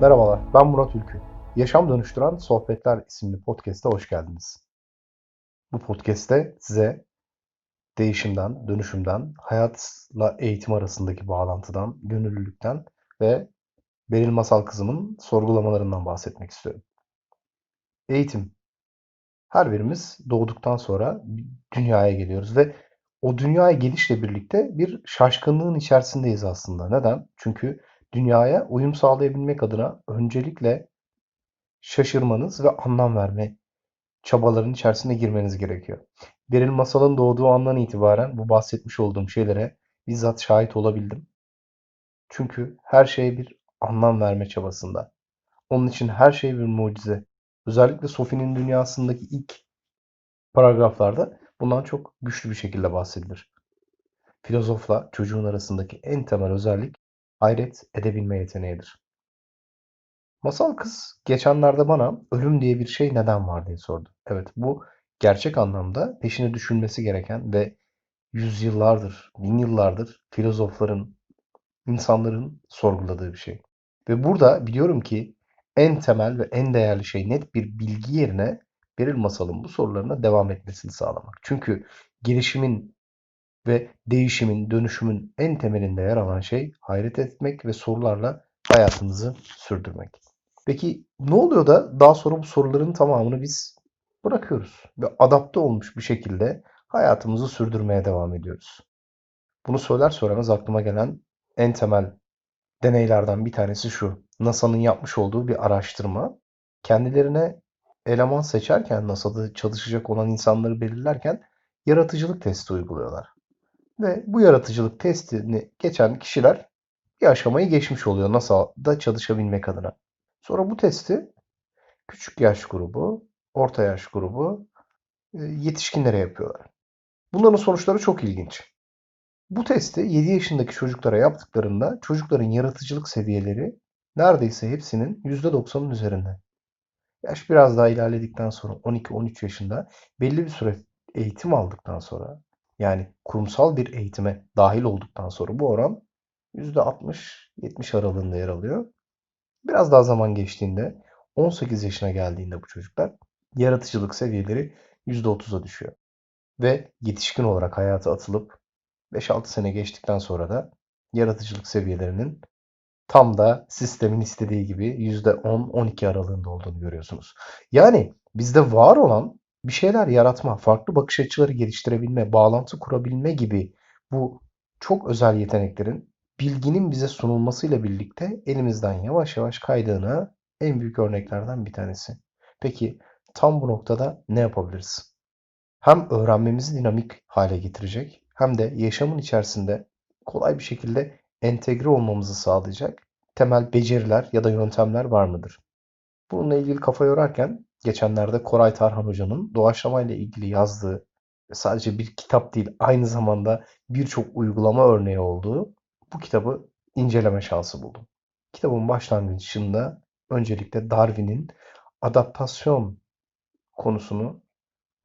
Merhabalar, ben Murat Ülkü. Yaşam Dönüştüren Sohbetler isimli podcast'a hoş geldiniz. Bu podcast'te size değişimden, dönüşümden, hayatla eğitim arasındaki bağlantıdan, gönüllülükten ve Beril Masal kızımın sorgulamalarından bahsetmek istiyorum. Eğitim. Her birimiz doğduktan sonra dünyaya geliyoruz ve o dünyaya gelişle birlikte bir şaşkınlığın içerisindeyiz aslında. Neden? Çünkü dünyaya uyum sağlayabilmek adına öncelikle şaşırmanız ve anlam verme çabaların içerisine girmeniz gerekiyor. Beril Masal'ın doğduğu andan itibaren bu bahsetmiş olduğum şeylere bizzat şahit olabildim. Çünkü her şeye bir anlam verme çabasında. Onun için her şey bir mucize. Özellikle Sophie'nin dünyasındaki ilk paragraflarda bundan çok güçlü bir şekilde bahsedilir. Filozofla çocuğun arasındaki en temel özellik hayret edebilme yeteneğidir. Masal kız geçenlerde bana ölüm diye bir şey neden var diye sordu. Evet bu gerçek anlamda peşine düşünmesi gereken ve yüzyıllardır, bin yıllardır filozofların, insanların sorguladığı bir şey. Ve burada biliyorum ki en temel ve en değerli şey net bir bilgi yerine Beril Masal'ın bu sorularına devam etmesini sağlamak. Çünkü gelişimin ve değişimin, dönüşümün en temelinde yer alan şey hayret etmek ve sorularla hayatımızı sürdürmek. Peki ne oluyor da daha sonra bu soruların tamamını biz bırakıyoruz ve adapte olmuş bir şekilde hayatımızı sürdürmeye devam ediyoruz. Bunu söyler söylemez aklıma gelen en temel deneylerden bir tanesi şu. NASA'nın yapmış olduğu bir araştırma. Kendilerine eleman seçerken NASA'da çalışacak olan insanları belirlerken yaratıcılık testi uyguluyorlar. Ve bu yaratıcılık testini geçen kişiler bir aşamayı geçmiş oluyor NASA'da çalışabilmek adına. Sonra bu testi küçük yaş grubu, orta yaş grubu, e, yetişkinlere yapıyorlar. Bunların sonuçları çok ilginç. Bu testi 7 yaşındaki çocuklara yaptıklarında çocukların yaratıcılık seviyeleri neredeyse hepsinin %90'ın üzerinde. Yaş biraz daha ilerledikten sonra 12-13 yaşında belli bir süre eğitim aldıktan sonra yani kurumsal bir eğitime dahil olduktan sonra bu oran %60-70 aralığında yer alıyor. Biraz daha zaman geçtiğinde 18 yaşına geldiğinde bu çocuklar yaratıcılık seviyeleri %30'a düşüyor. Ve yetişkin olarak hayata atılıp 5-6 sene geçtikten sonra da yaratıcılık seviyelerinin tam da sistemin istediği gibi %10-12 aralığında olduğunu görüyorsunuz. Yani bizde var olan bir şeyler yaratma, farklı bakış açıları geliştirebilme, bağlantı kurabilme gibi bu çok özel yeteneklerin bilginin bize sunulmasıyla birlikte elimizden yavaş yavaş kaydığına en büyük örneklerden bir tanesi. Peki tam bu noktada ne yapabiliriz? Hem öğrenmemizi dinamik hale getirecek hem de yaşamın içerisinde kolay bir şekilde entegre olmamızı sağlayacak temel beceriler ya da yöntemler var mıdır? Bununla ilgili kafa yorarken geçenlerde Koray Tarhan Hoca'nın doğaçlama ile ilgili yazdığı sadece bir kitap değil aynı zamanda birçok uygulama örneği olduğu bu kitabı inceleme şansı buldum. Kitabın başlangıcında öncelikle Darwin'in adaptasyon konusunu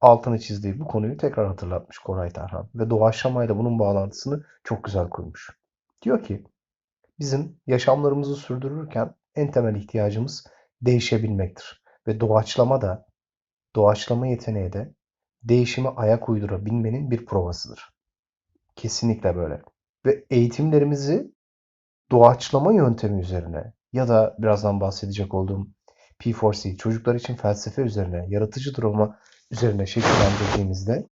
altını çizdiği bu konuyu tekrar hatırlatmış Koray Tarhan ve doğaçlamayla bunun bağlantısını çok güzel kurmuş. Diyor ki bizim yaşamlarımızı sürdürürken en temel ihtiyacımız değişebilmektir ve doğaçlama da doğaçlama yeteneği de değişime ayak uydurabilmenin bir provasıdır. Kesinlikle böyle. Ve eğitimlerimizi doğaçlama yöntemi üzerine ya da birazdan bahsedecek olduğum P4C çocuklar için felsefe üzerine, yaratıcı drama üzerine şekillendirdiğimizde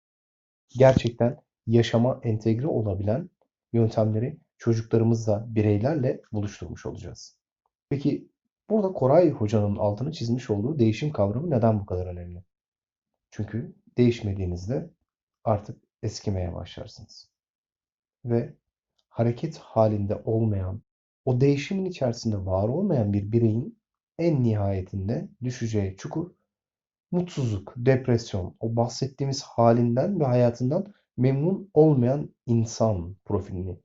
gerçekten yaşama entegre olabilen yöntemleri çocuklarımızla, bireylerle buluşturmuş olacağız. Peki burada Koray Hoca'nın altını çizmiş olduğu değişim kavramı neden bu kadar önemli? Çünkü değişmediğinizde artık eskimeye başlarsınız. Ve hareket halinde olmayan, o değişimin içerisinde var olmayan bir bireyin en nihayetinde düşeceği çukur mutsuzluk, depresyon, o bahsettiğimiz halinden ve hayatından memnun olmayan insan profilini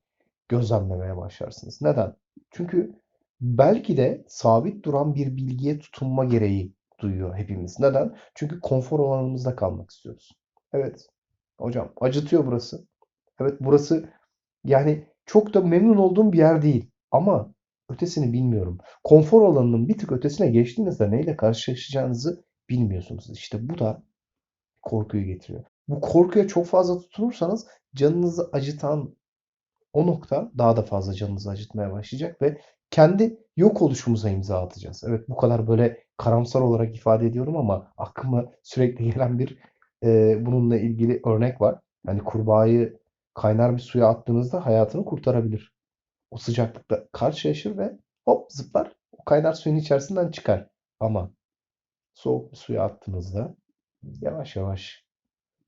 gözlemlemeye başlarsınız. Neden? Çünkü belki de sabit duran bir bilgiye tutunma gereği duyuyor hepimiz. Neden? Çünkü konfor alanımızda kalmak istiyoruz. Evet. Hocam acıtıyor burası. Evet burası yani çok da memnun olduğum bir yer değil. Ama Ötesini bilmiyorum. Konfor alanının bir tık ötesine geçtiğinizde neyle karşılaşacağınızı bilmiyorsunuz. İşte bu da korkuyu getiriyor. Bu korkuya çok fazla tutunursanız canınızı acıtan o nokta daha da fazla canınızı acıtmaya başlayacak ve kendi yok oluşumuza imza atacağız. Evet bu kadar böyle karamsar olarak ifade ediyorum ama aklıma sürekli gelen bir e, bununla ilgili örnek var. Yani kurbağayı kaynar bir suya attığınızda hayatını kurtarabilir. O sıcaklıkta karşılaşır ve hop zıplar o kaynar suyun içerisinden çıkar. Ama soğuk bir suya attığınızda yavaş yavaş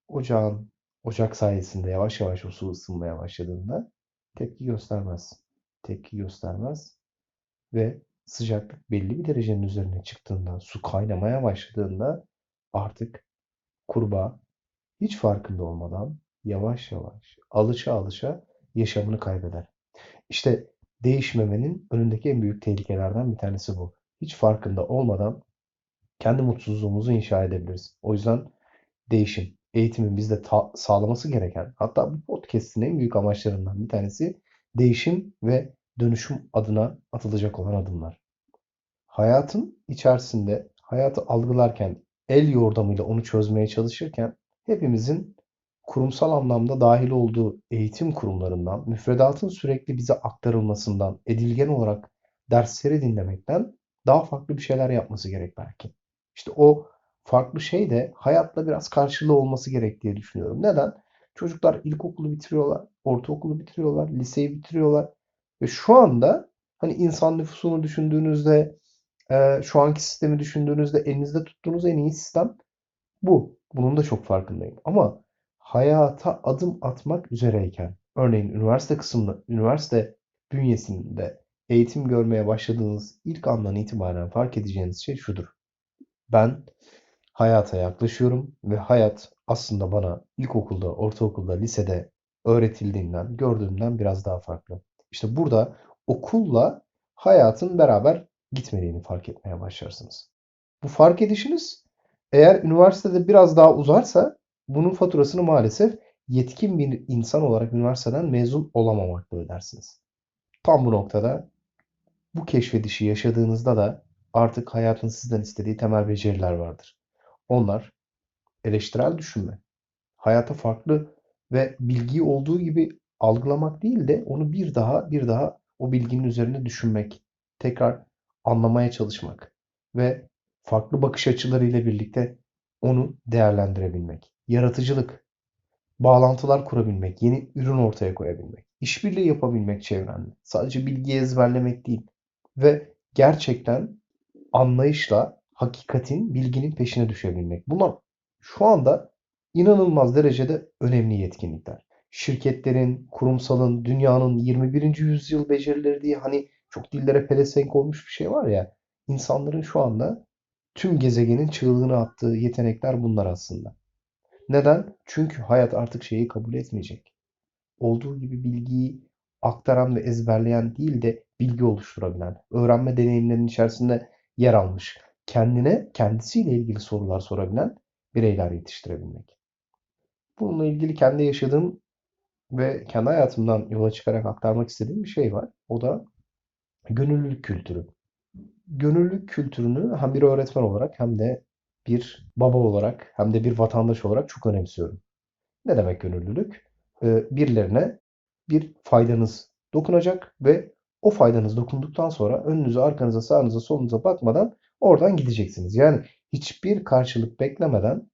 ocağın ocak sayesinde yavaş yavaş o su ısınmaya başladığında tepki göstermez. Tepki göstermez ve sıcaklık belli bir derecenin üzerine çıktığında, su kaynamaya başladığında artık kurbağa hiç farkında olmadan yavaş yavaş alışa alışa yaşamını kaybeder. İşte değişmemenin önündeki en büyük tehlikelerden bir tanesi bu. Hiç farkında olmadan kendi mutsuzluğumuzu inşa edebiliriz. O yüzden değişim, eğitimin bizde sağlaması gereken, hatta bu podcast'in en büyük amaçlarından bir tanesi değişim ve dönüşüm adına atılacak olan adımlar. Hayatın içerisinde hayatı algılarken, el yordamıyla onu çözmeye çalışırken hepimizin kurumsal anlamda dahil olduğu eğitim kurumlarından, müfredatın sürekli bize aktarılmasından, edilgen olarak dersleri dinlemekten daha farklı bir şeyler yapması gerek belki. İşte o farklı şey de hayatla biraz karşılığı olması gerek diye düşünüyorum. Neden? Çocuklar ilkokulu bitiriyorlar, ortaokulu bitiriyorlar, liseyi bitiriyorlar. Ve şu anda hani insan nüfusunu düşündüğünüzde, e, şu anki sistemi düşündüğünüzde elinizde tuttuğunuz en iyi sistem bu. Bunun da çok farkındayım. Ama hayata adım atmak üzereyken, örneğin üniversite kısmında, üniversite bünyesinde eğitim görmeye başladığınız ilk andan itibaren fark edeceğiniz şey şudur. Ben hayata yaklaşıyorum ve hayat aslında bana ilkokulda, ortaokulda, lisede öğretildiğinden, gördüğümden biraz daha farklı. İşte burada okulla hayatın beraber gitmediğini fark etmeye başlarsınız. Bu fark edişiniz eğer üniversitede biraz daha uzarsa bunun faturasını maalesef yetkin bir insan olarak üniversiteden mezun olamamakla ödersiniz. Tam bu noktada bu keşfedişi yaşadığınızda da artık hayatın sizden istediği temel beceriler vardır. Onlar eleştirel düşünme, hayata farklı ve bilgiyi olduğu gibi algılamak değil de onu bir daha bir daha o bilginin üzerine düşünmek, tekrar anlamaya çalışmak ve farklı bakış açılarıyla birlikte onu değerlendirebilmek. Yaratıcılık, bağlantılar kurabilmek, yeni ürün ortaya koyabilmek, işbirliği yapabilmek çevrenle. Sadece bilgiyi ezberlemek değil ve gerçekten anlayışla hakikatin, bilginin peşine düşebilmek. Bunlar şu anda inanılmaz derecede önemli yetkinlikler. Şirketlerin, kurumsalın, dünyanın 21. yüzyıl becerileri diye hani çok dillere pelesenk olmuş bir şey var ya. İnsanların şu anda tüm gezegenin çığlığını attığı yetenekler bunlar aslında. Neden? Çünkü hayat artık şeyi kabul etmeyecek. Olduğu gibi bilgiyi aktaran ve ezberleyen değil de bilgi oluşturabilen, öğrenme deneyimlerinin içerisinde yer almış, kendine, kendisiyle ilgili sorular sorabilen bireyler yetiştirebilmek. Bununla ilgili kendi yaşadığım ve kendi hayatımdan yola çıkarak aktarmak istediğim bir şey var. O da gönüllülük kültürü. Gönüllülük kültürünü hem bir öğretmen olarak hem de bir baba olarak hem de bir vatandaş olarak çok önemsiyorum. Ne demek gönüllülük? Ee, birilerine bir faydanız dokunacak ve o faydanız dokunduktan sonra önünüze, arkanıza, sağınıza, solunuza bakmadan oradan gideceksiniz. Yani hiçbir karşılık beklemeden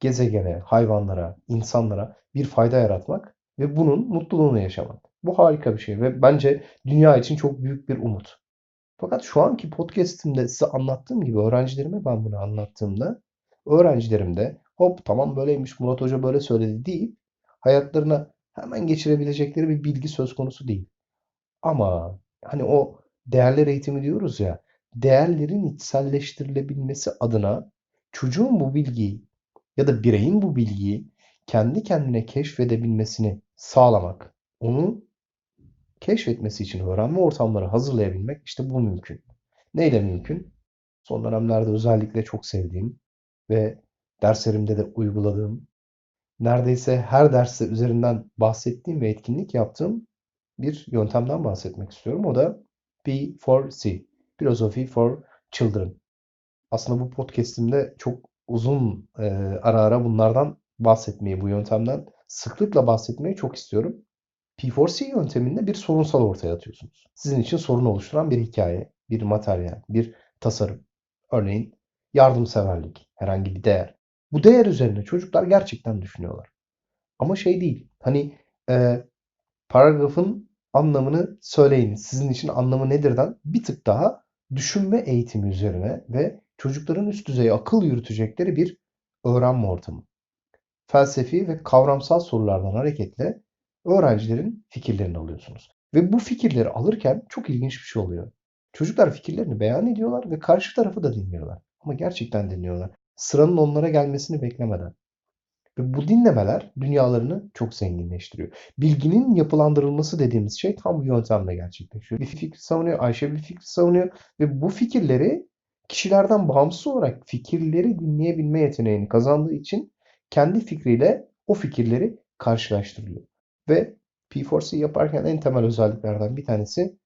gezegene, hayvanlara, insanlara bir fayda yaratmak ve bunun mutluluğunu yaşamak. Bu harika bir şey ve bence dünya için çok büyük bir umut. Fakat şu anki podcast'imde size anlattığım gibi öğrencilerime ben bunu anlattığımda öğrencilerim de hop tamam böyleymiş Murat Hoca böyle söyledi deyip hayatlarına hemen geçirebilecekleri bir bilgi söz konusu değil. Ama hani o değerler eğitimi diyoruz ya değerlerin içselleştirilebilmesi adına çocuğun bu bilgiyi ya da bireyin bu bilgiyi kendi kendine keşfedebilmesini sağlamak, onu keşfetmesi için öğrenme ortamları hazırlayabilmek işte bu mümkün. Neyle mümkün? Son dönemlerde özellikle çok sevdiğim ve derslerimde de uyguladığım, neredeyse her derste üzerinden bahsettiğim ve etkinlik yaptığım bir yöntemden bahsetmek istiyorum. O da P4C. Philosophy for Children. Aslında bu podcast'imde çok uzun e, ara ara bunlardan bahsetmeyi, bu yöntemden sıklıkla bahsetmeyi çok istiyorum. P4C yönteminde bir sorunsal ortaya atıyorsunuz. Sizin için sorun oluşturan bir hikaye, bir materyal, bir tasarım. Örneğin yardımseverlik, herhangi bir değer. Bu değer üzerine çocuklar gerçekten düşünüyorlar. Ama şey değil. Hani e, paragrafın anlamını söyleyin. Sizin için anlamı nedirden bir tık daha düşünme eğitimi üzerine ve çocukların üst düzey akıl yürütecekleri bir öğrenme ortamı. Felsefi ve kavramsal sorulardan hareketle öğrencilerin fikirlerini alıyorsunuz. Ve bu fikirleri alırken çok ilginç bir şey oluyor. Çocuklar fikirlerini beyan ediyorlar ve karşı tarafı da dinliyorlar. Ama gerçekten dinliyorlar. Sıranın onlara gelmesini beklemeden. Ve bu dinlemeler dünyalarını çok zenginleştiriyor. Bilginin yapılandırılması dediğimiz şey tam bu yöntemle gerçekleşiyor. Bir fikri savunuyor, Ayşe bir fikri savunuyor ve bu fikirleri kişilerden bağımsız olarak fikirleri dinleyebilme yeteneğini kazandığı için kendi fikriyle o fikirleri karşılaştırıyor. Ve P4C yaparken en temel özelliklerden bir tanesi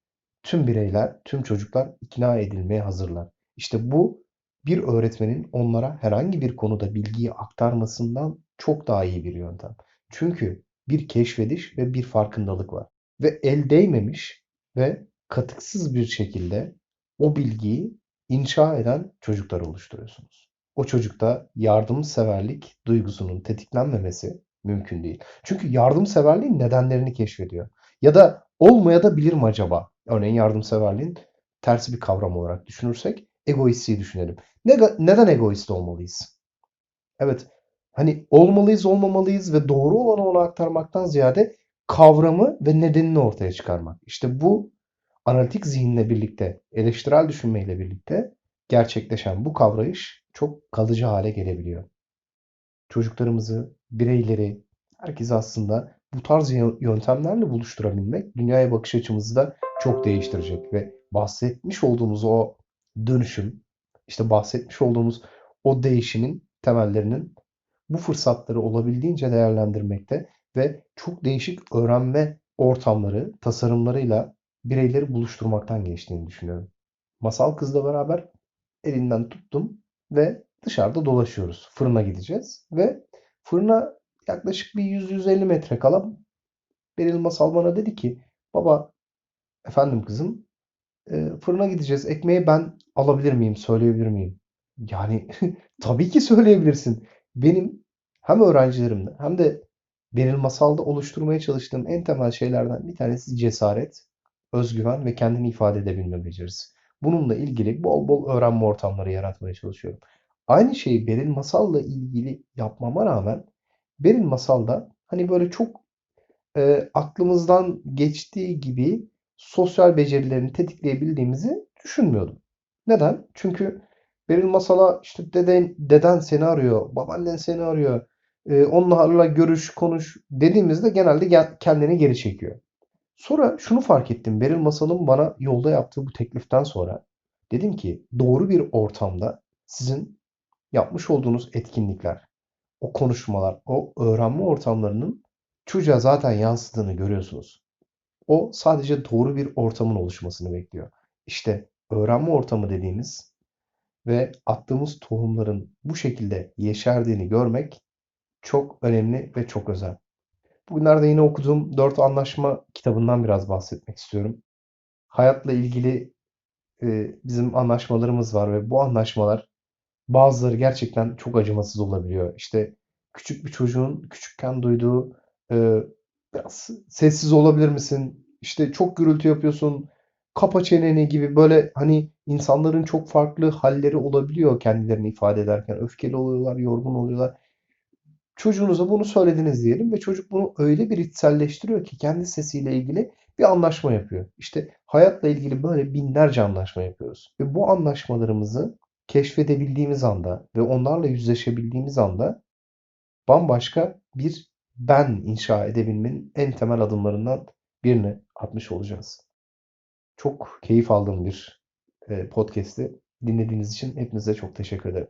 tüm bireyler, tüm çocuklar ikna edilmeye hazırlar. İşte bu bir öğretmenin onlara herhangi bir konuda bilgiyi aktarmasından çok daha iyi bir yöntem. Çünkü bir keşfediş ve bir farkındalık var. Ve el değmemiş ve katıksız bir şekilde o bilgiyi inşa eden çocuklar oluşturuyorsunuz. O çocukta yardımseverlik duygusunun tetiklenmemesi mümkün değil. Çünkü yardımseverliğin nedenlerini keşfediyor. Ya da olmaya da bilir mi acaba? Örneğin yardımseverliğin tersi bir kavram olarak düşünürsek egoistliği düşünelim. Ne, neden egoist olmalıyız? Evet, hani olmalıyız olmamalıyız ve doğru olanı ona aktarmaktan ziyade kavramı ve nedenini ortaya çıkarmak. İşte bu analitik zihinle birlikte, eleştirel düşünmeyle birlikte gerçekleşen bu kavrayış çok kalıcı hale gelebiliyor. Çocuklarımızı, bireyleri, herkes aslında bu tarz yöntemlerle buluşturabilmek dünyaya bakış açımızı da çok değiştirecek ve bahsetmiş olduğumuz o dönüşüm, işte bahsetmiş olduğumuz o değişimin temellerinin bu fırsatları olabildiğince değerlendirmekte ve çok değişik öğrenme ortamları, tasarımlarıyla bireyleri buluşturmaktan geçtiğini düşünüyorum. Masal kızla beraber elinden tuttum ve dışarıda dolaşıyoruz. Fırına gideceğiz ve fırına yaklaşık bir 100-150 metre kala Beril Masal bana dedi ki baba efendim kızım fırına gideceğiz. Ekmeği ben alabilir miyim? Söyleyebilir miyim? Yani tabii ki söyleyebilirsin. Benim hem öğrencilerimde hem de Beril Masal'da oluşturmaya çalıştığım en temel şeylerden bir tanesi cesaret, özgüven ve kendini ifade edebilme becerisi. Bununla ilgili bol bol öğrenme ortamları yaratmaya çalışıyorum. Aynı şeyi Beril Masal'la ilgili yapmama rağmen Beril Masal'da hani böyle çok e, aklımızdan geçtiği gibi sosyal becerilerini tetikleyebildiğimizi düşünmüyordum. Neden? Çünkü Beril Masal'a işte deden, deden seni arıyor, babaannen seni arıyor, e, onlarla görüş, konuş dediğimizde genelde kendini geri çekiyor. Sonra şunu fark ettim. Beril Masal'ın bana yolda yaptığı bu tekliften sonra dedim ki doğru bir ortamda sizin yapmış olduğunuz etkinlikler, o konuşmalar, o öğrenme ortamlarının çocuğa zaten yansıdığını görüyorsunuz. O sadece doğru bir ortamın oluşmasını bekliyor. İşte öğrenme ortamı dediğimiz ve attığımız tohumların bu şekilde yeşerdiğini görmek çok önemli ve çok özel. Bugünlerde yine okuduğum Dört Anlaşma kitabından biraz bahsetmek istiyorum. Hayatla ilgili e, bizim anlaşmalarımız var ve bu anlaşmalar bazıları gerçekten çok acımasız olabiliyor. İşte küçük bir çocuğun küçükken duyduğu e, biraz sessiz olabilir misin? İşte çok gürültü yapıyorsun. Kapa çeneni gibi böyle hani insanların çok farklı halleri olabiliyor kendilerini ifade ederken. Öfkeli oluyorlar, yorgun oluyorlar. Çocuğunuza bunu söylediniz diyelim ve çocuk bunu öyle bir içselleştiriyor ki kendi sesiyle ilgili bir anlaşma yapıyor. İşte hayatla ilgili böyle binlerce anlaşma yapıyoruz. Ve bu anlaşmalarımızı keşfedebildiğimiz anda ve onlarla yüzleşebildiğimiz anda bambaşka bir ben inşa edebilmenin en temel adımlarından birini atmış olacağız. Çok keyif aldığım bir podcast'i dinlediğiniz için hepinize çok teşekkür ederim.